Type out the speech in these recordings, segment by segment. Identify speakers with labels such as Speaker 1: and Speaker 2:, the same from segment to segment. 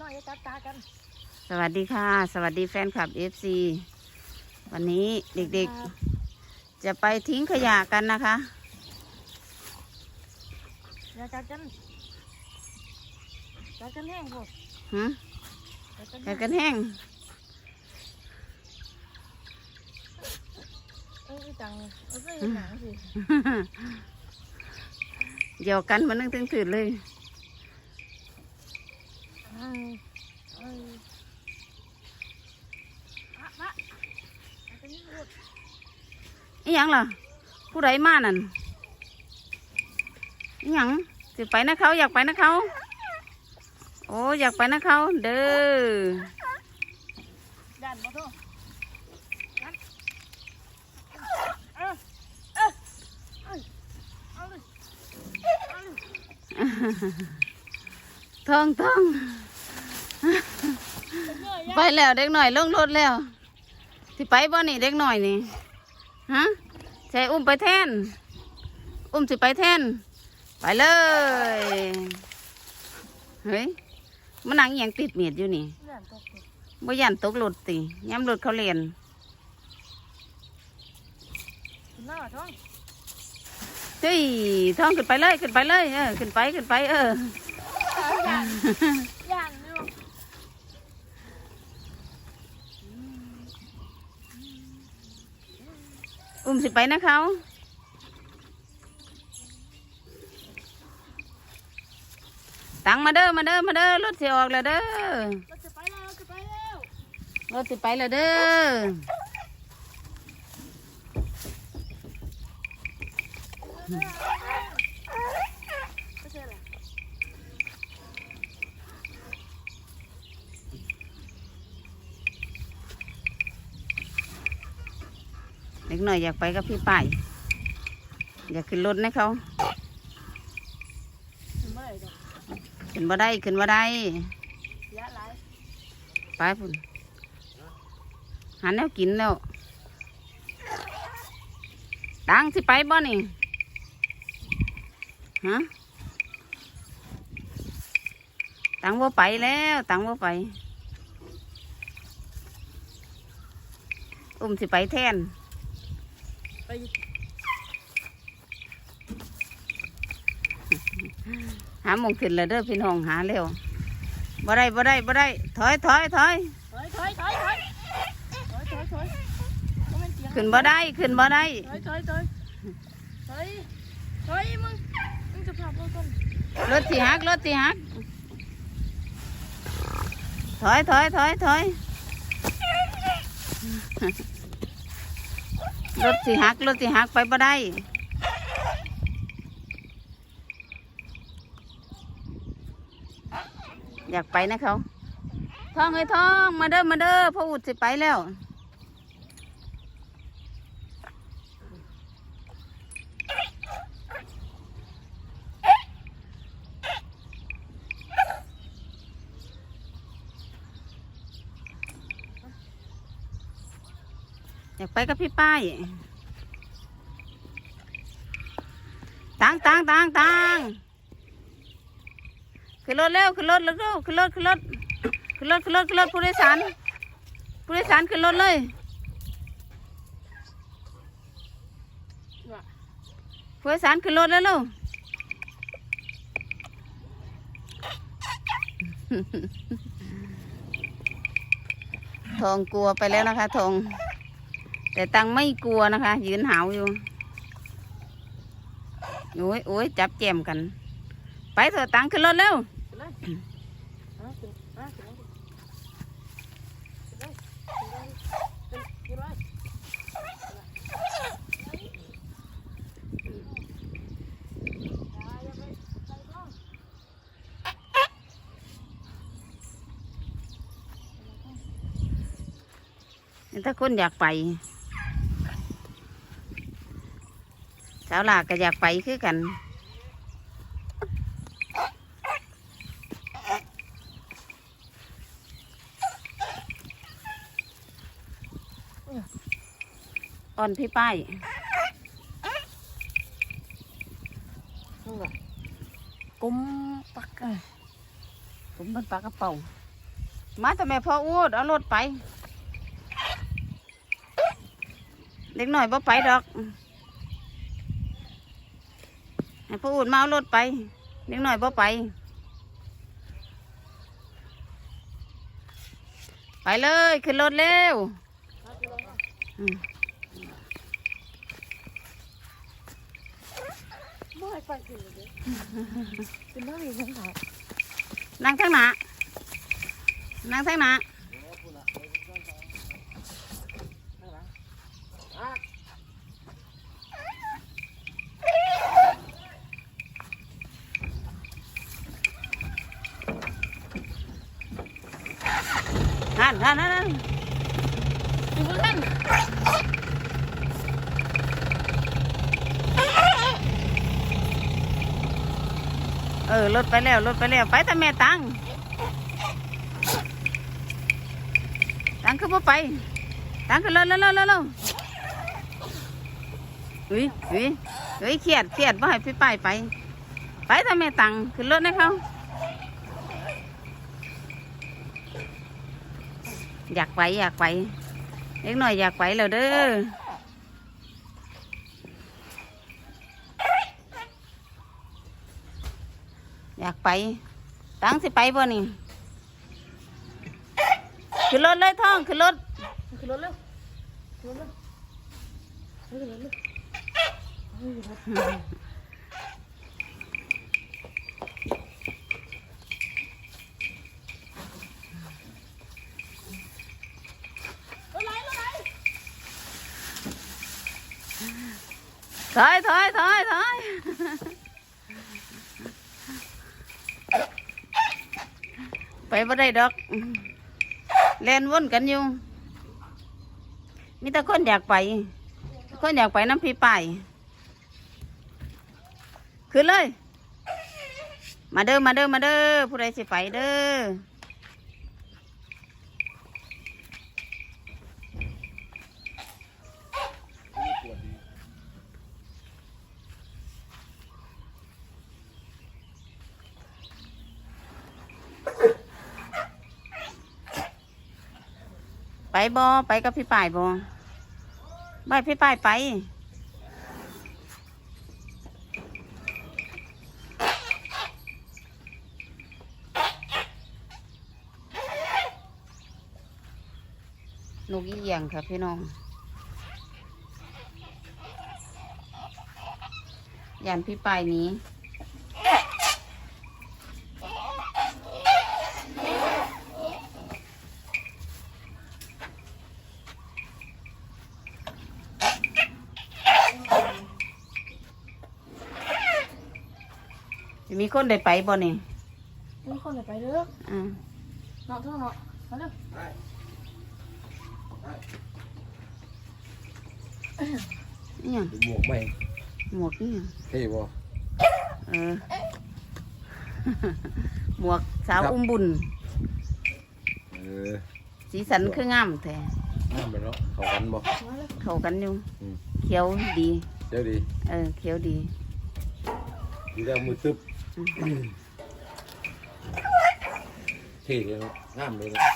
Speaker 1: น้อยจะจับตากัน
Speaker 2: สวัสดีค่ะ สวัสดีแฟนคลับ FC วันนี้เด็กๆ จะไปทิ้งขยะกันนะคะ
Speaker 1: ๆอย่าจับกันจับกันแห้งพวก
Speaker 2: หืม
Speaker 1: จับกัน
Speaker 2: กั
Speaker 1: แห้
Speaker 2: น
Speaker 1: ง
Speaker 2: กันแห้ง
Speaker 1: เอ้ยจังเอ้ยเห็นหนังสิ
Speaker 2: เดี๋ยวกันมันนึงถึงถืดเลย
Speaker 1: เอ้ยเอ้ยอะมะจับกันนี่พวก
Speaker 2: อีหยังล่ะ ผู้ใดมานั่นอีหยังสิไปนะเขาอยากไปนะเขาโอ้อยากไปนะเขาเด้อ
Speaker 1: ดันมาโทษ
Speaker 2: ท่องท่อง
Speaker 1: เอ้ยอย่า
Speaker 2: ไปแล้วเด็กหน่อยลงรถแล้วสิไปบ่นี่เด็กหน่อยนี่ฮะใช่อุ้มไปแทนอุ้มสิไปแทนไปเลยเฮ้ยมันนั่งอหย่างติดเมียดอยู่นี่
Speaker 1: ดันตกสิ
Speaker 2: บ่ยันตกรถติย้ำรถเขาเรียน
Speaker 1: ขึ้นมาท้อง
Speaker 2: เฮ้ยท่องขึ้นไปเลยขึ้นไปเลยเออขึ้นไปขึ้นไปเออ
Speaker 1: ย่านย่านอยู่
Speaker 2: อุ้มสิไปนะเขาตังมาเด้อมาเด้อมาเด้อรถสิออกแล้วเด้อ
Speaker 1: เราจะไปแล้วเราจะไปแล้ว
Speaker 2: รถสิไปแล้วเด้อ
Speaker 1: ใช่เหรอ
Speaker 2: เด็ก หน่อยอยากไปกับพี่ป่ายอยากขึ้นรถนะเขา
Speaker 1: ถึงเมื่อไหร่เดี๋ยว
Speaker 2: ขึ้นบ่ได้ขึ้นบ่ได้ไปพุ่นหาแนวกินแล้วตังสิไปบ่นี่ฮะตังบ่าไปแล้วตังบ่าไป อุ้มสิไปแทน หาหมงขึ้นแล้วเด้อพี่น้องหาเร็วบ่ได้บ่ได้บ่ได้ถอยถอยถอย
Speaker 1: ถอยถอยถอยถอยถอยถอยถอย
Speaker 2: ขึ้นบ่ได้ขึ้นบ่ได้
Speaker 1: ถอยถอยถอยถอยถอยมึงมึงจะพาพวกต้น
Speaker 2: รถสิหักรถสิหักถอยถอยถอยถอย รถสิหักรถสิหักไปบ่ได้อยากไปนะเขาท่องเอ้ยท่องมาเด้อมาเด้อพ่ออุดสิไปแล้ว อยากไปกับพี่ป้ายตังตังตังตังขึ้นรถเร็วขึ้นรถเร็วขึ้นรถขึ้นรถขึ้นรถขึ้นรถขึ้นรถผู้โดยสารผู้โดยสารขึ้นรถเลยผู้โดยสารขึ้นรถแล้วลูกทองกลัวไปแล้วนะคะทอง แต่ตังไม่กลัวนะคะ ยืนหาวอยู่โอ้ยโอ้ยจับแจมกัน ไปเถอะตังขึ้นรถเร็วถ้าคนอยากไปสาวหลากก็อยากไปคือกัน อ่อนพี่ป้าย
Speaker 1: กุมปัก
Speaker 2: ผมเป็นปลากระเป๋ามาแต่แม่พ่ออูดเอารถไป เด็กหน่อยบ่ไปดอก ให้พ่ออูดมาเอารถไปเด็กหน่อยบ่ไป ไปเลย ขึ้นรถเร็วอืม
Speaker 1: ไม่ไปสิเลยเป็นได้ยังไง
Speaker 2: นั่งทั้งหนานั่งทั้งหนา นั่นนั่นนั่นอยู่บนกันเออรถไปแล้วรถไปแล้วไปแต่แม่ตังตังคือบ่ไปตังคือรถแล้วแล้วแล้วอุ้ยอุ้ยอุ้ยเครียดเครียดบ่ให้พี่ป้ายไป ไปแต่แม่ตังขึ้นรถนะเขา อยากไปอยากไปเล็กหน่อยอยากไปแล้วเด้ออยากไปตังสิไปบ่นี่ขึ้นรถเลยท่องขึ้นรถ
Speaker 1: ขึ้นรถเร็วขึ้นรถเร็วขึ้นรถเร็วรถไหลรถไหล
Speaker 2: ถอยถอยถอยถอยไปบ่ได้ดอกเล่นวนกันอยู่มีแต่คนอยากไป คนอยากไปน้ำพี่ไปขึ้นเลย มาเด้อมาเด้อมาเด้อผู้ใดสิไปเด้อ ไปบ่ไปกับพี่ป่ายบ่ไปพี่ป่ายไป นกอีเหยี่ยงครับพี่น้องยานพี่ป่ายนี้ จะมีคนได้ไปบ่นี่
Speaker 1: มีคนไหนไปเด้อ
Speaker 2: อ่า
Speaker 1: เนาะเท่าเนาะมาเร็ว
Speaker 2: นี่ยัง
Speaker 3: หมวกใหม่
Speaker 2: หมวกนี่ยัง
Speaker 3: เท่บ่
Speaker 2: เออ หมวกสาวอุ้มบุญ
Speaker 3: เออ
Speaker 2: สีสันคืองามแท้
Speaker 3: น้ำไปเนาะเข้ากันบ่
Speaker 1: มาเร็ว
Speaker 2: เข้ากันอยู่
Speaker 3: อืม
Speaker 2: เขียวดี
Speaker 3: เดี๋ยวดี
Speaker 2: เออ เขียวดี
Speaker 3: ดีแล้วมือตึ๊บ เท่เลยเนาะงามเลยเนาะ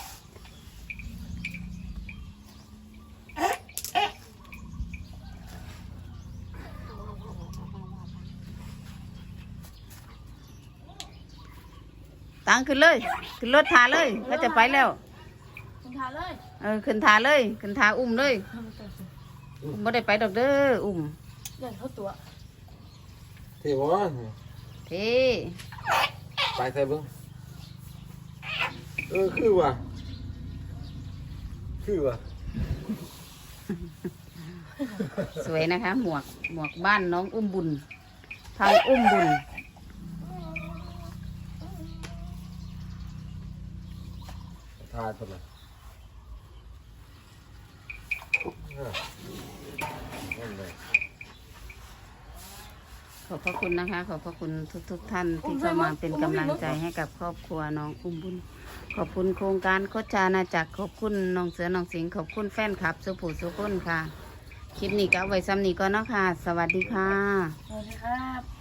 Speaker 2: ตังขึ้นเลย ขึ้นรถทาเลยเขาจะไปแล้ว
Speaker 1: คุณทาเลย
Speaker 2: เออขึ้นทาเลย ขึ้นทาอุ้มเลยอุ้มไม่ได้ไปดอกเด้ออุ้ม
Speaker 1: เดินเข้าตัว
Speaker 3: เท่บ่
Speaker 2: เท่
Speaker 3: ไปใส่เบิ่งเออคือว่ะคือว่ะ
Speaker 2: สวยนะคะ หมวกหมวกบ้านน้องอุ้มบุญทางอุ้มบุญ
Speaker 3: ทาตัวละเออนั่นเลย
Speaker 2: ขอบพระคุณนะคะ ขอบพระคุณทุกๆทท่านที่เข้ามาเป็นกำลังใจให้กับครอบครัวน้องอุ้มบุญ ขอบคุณโครงการโคชานาจักรขอบคุณน้องเสือน้องสิงห์ขอบคุณแฟนคลับสุภูสุกุนค่ะ คลิปนี้ก็เอาไว้ซ้ำนี้ก็เนาะค่ะ สวัสดีค่ะ
Speaker 1: สวัสดีครับ